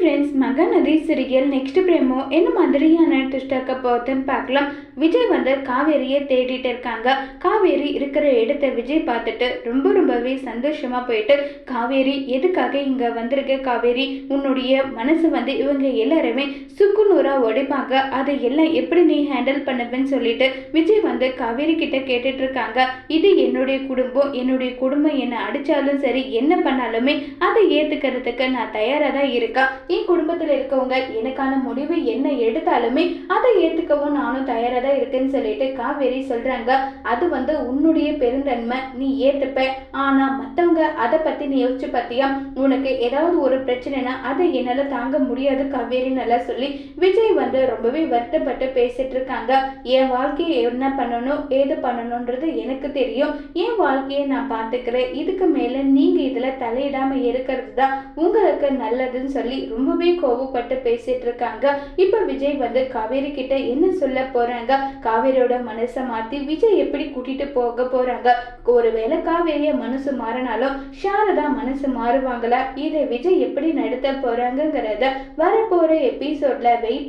Friends Mahanadi serial next promo என்ன மாதிரியான ட்விஸ்டாக்க போகுதுன்னு பார்க்கலாம். விஜய் வந்து காவேரியை தேடிட்டு இருக்காங்க. காவேரி இருக்கிற இடத்த விஜய் பார்த்துட்டு ரொம்ப ரொம்பவே சந்தோஷமா போயிட்டு காவேரி எதுக்காக இங்க வந்திருக்க காவேரி? உன்னுடைய மனசு வந்து இவங்க எல்லாருமே சுக்குநூறா உடைப்பாங்க அதை எல்லாம் எப்படி நீ ஹேண்டில் பண்ணுவேன்னு சொல்லிட்டு விஜய் வந்து காவேரி கிட்ட கேட்டுட்டு இருக்காங்க. இது என்னுடைய குடும்பம். என்னுடைய குடும்பம் என்னை அடிச்சாலும் சரி என்ன பண்ணாலுமே அதை ஏத்துக்கிறதுக்கு நான் தயாராக தான் இருக்கேன் என் குடும்பத்தில் இருக்கவங்க எனக்கான முடிவு என்ன எடுத்தாலுமே அதை ஏத்துக்கவும் நானும் தயாராக தான் இருக்கேன்னு சொல்லிட்டு காவேரி சொல்றாங்க. அது வந்து உன்னுடைய பெருந்தன்மை. நீ ஏத்துப்ப. ஆனா மத்தவங்க அதை பத்தி நீ யோசிச்சு பார்த்தியா? உனக்கு ஏதாவது ஒரு பிரச்சனைனா அதை என்னால தாங்க முடியாது காவேரி நல்லா சொல்லி விஜய் விஜய் வந்து ரொம்பவே வருத்தப்பட்டு பேசிட்டு இருக்காங்க. என் வாழ்க்கையை என்ன பண்ணணும் ஏது பண்ணணும்ன்றது எனக்கு தெரியும். என் வாழ்க்கையை நான் பார்த்துக்கிறேன். இதுக்கு மேல நீங்க இதுல தலையிடாம இருக்கிறது தான் உங்களுக்கு நல்லதுன்னு சொல்லி ரொம்பவே கோவப்பட்டு பேசிட்டு இருக்காங்க. இப்ப விஜய் வந்து காவேரி கிட்ட என்ன சொல்ல போறாங்க? காவேரியோட மனசை மாத்தி விஜய் எப்படி கூட்டிட்டு போக போறாங்க? ஒருவேளை காவேரிய மனசு மாறினாலும் சாரதா மனசு மாறுவாங்களா? இதை விஜய் எப்படி நடத்த போறாங்கங்கிறத வரப்போற எபிசோட்ல வெயிட்